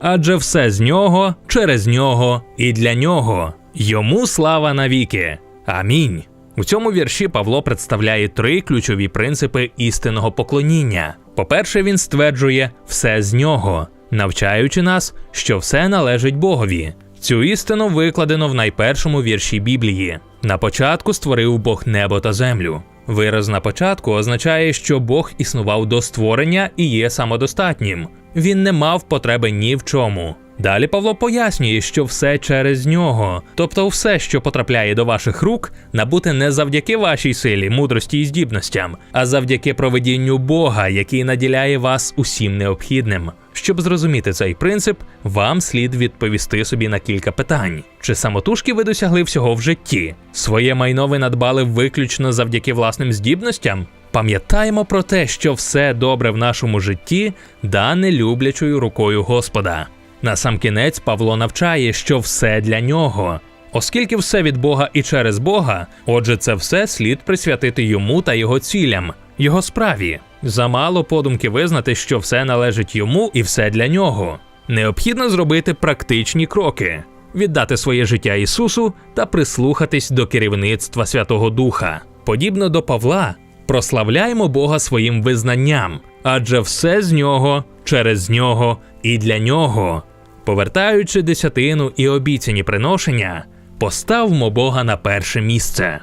адже все з нього, через нього і для нього. Йому слава навіки. Амінь. У цьому вірші Павло представляє три ключові принципи істинного поклоніння. По-перше, він стверджує все з нього, навчаючи нас, що все належить Богові. Цю істину викладено в найпершому вірші Біблії. На початку створив Бог небо та землю. Вираз на початку означає, що Бог існував до створення і є самодостатнім. Він не мав потреби ні в чому. Далі Павло пояснює, що все через нього, тобто все, що потрапляє до ваших рук, набуте не завдяки вашій силі, мудрості і здібностям, а завдяки проведінню Бога, який наділяє вас усім необхідним. Щоб зрозуміти цей принцип, вам слід відповісти собі на кілька питань: чи самотужки ви досягли всього в житті? Своє майно ви надбали виключно завдяки власним здібностям? Пам'ятаємо про те, що все добре в нашому житті дане люблячою рукою Господа. Насамкінець Павло навчає, що все для нього. Оскільки все від Бога і через Бога, отже, це все слід присвятити йому та його цілям, його справі. Замало подумки визнати, що все належить йому і все для нього. Необхідно зробити практичні кроки, віддати своє життя Ісусу та прислухатись до керівництва Святого Духа. Подібно до Павла, прославляємо Бога своїм визнанням, адже все з нього, через нього і для нього. Повертаючи десятину і обіцяні приношення, поставмо Бога на перше місце.